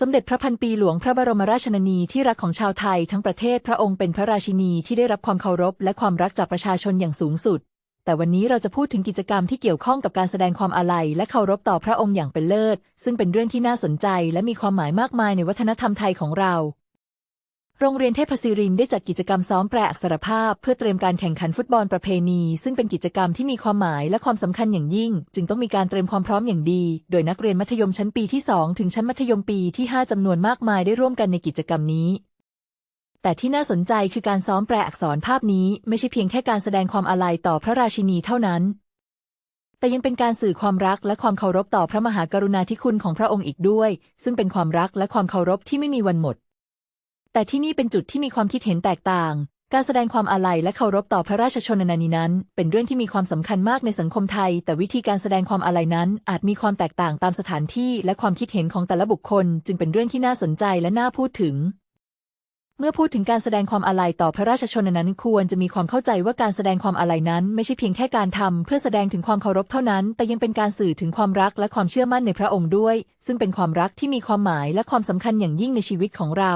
สมเด็จพระพันปีหลวงพระบรมราชชนนีที่รักของชาวไทยทั้งประเทศพระองค์เป็นพระราชินีที่ได้รับความเคารพและความรักจากประชาชนอย่างสูงสุด แต่วันนี้เราจะพูดถึงกิจกรรมที่เกี่ยวข้องกับการแสดงความอาลัยและเคารพต่อพระองค์อย่างเป็นเลิศ ซึ่งเป็นเรื่องที่น่าสนใจและมีความหมายมากมายในวัฒนธรรมไทยของเรา โรงเรียนเทพศิรินได้จัดกิจกรรมซ้อมแปลอักษรภาพ เพื่อเตรียมการแข่งขันฟุตบอลประเพณี ซึ่งเป็นกิจกรรมที่มีความหมายและความสำคัญอย่างยิ่ง จึงต้องมีการเตรียมความพร้อมอย่างดี โดยนักเรียนมัธยมชั้นปีที่ 2 ถึงชั้นมัธยมปีที่ 5จำนวนมากมายได้ร่วมกันในกิจกรรมนี้ แต่ที่น่าสนใจคือการซ้อมแปลอักษรภาพนี้ไม่ใช่เพียงแค่การแสดงความอาลัยต่อพระราชินีเท่านั้น แต่ยังเป็นการสื่อความรักและความเคารพต่อพระมหากรุณาธิคุณของพระองค์อีกด้วย ซึ่งเป็นความรักและความเคารพที่ไม่มีวันหมด แต่ที่นี่เป็นจุดที่มีความคิดเห็นแตกต่าง การแสดงความอาลัยและเคารพต่อพระราชชนนีนั้น เป็นเรื่องที่มีความสำคัญมากในสังคมไทย แต่วิธีการแสดงความอาลัยนั้น อาจมีความแตกต่างตามสถานที่และความคิดเห็นของแต่ละบุคคล จึงเป็นเรื่องที่น่าสนใจและน่าพูดถึงเมื่อพูดถึงการแสดงความอาลัยต่อพระราชชนนั้น ควรจะมีความเข้าใจว่าการแสดงความอาลัยนั้น ไม่ใช่เพียงแค่การทำเพื่อแสดงถึงความเคารพเท่านั้น แต่ยังเป็นการสื่อถึงความรักและความเชื่อมั่นในพระองค์ด้วย ซึ่งเป็นความรักที่มีความหมายและความสำคัญอย่างยิ่งในชีวิตของเรา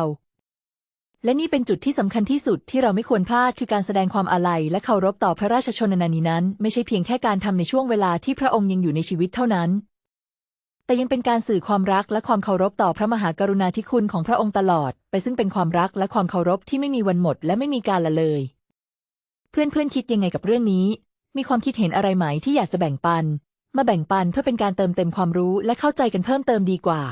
และนี่เป็นจุดที่สำคัญที่สุดที่เราไม่ควรพลาดคือการแสดงความอาลัยและเคารพต่อพระราชชนนานีนั้น ไม่ใช่เพียงแค่การทำในช่วงเวลาที่พระองค์ยังอยู่ในชีวิตเท่านั้น แต่ยังเป็นการสื่อความรักและความเคารพต่อพระมหากรุณาธิคุณของพระองค์ตลอด ไปซึ่งเป็นความรักและความเคารพที่ไม่มีวันหมดและไม่มีกาลละเลย เพื่อนๆคิดยังไงกับเรื่องนี้ มีความคิดเห็นอะไรไหมที่อยากจะแบ่งปัน มาแบ่งปันเพื่อเป็นการเติมเต็มความรู้และเข้าใจกันเพิ่มเติมดีกว่า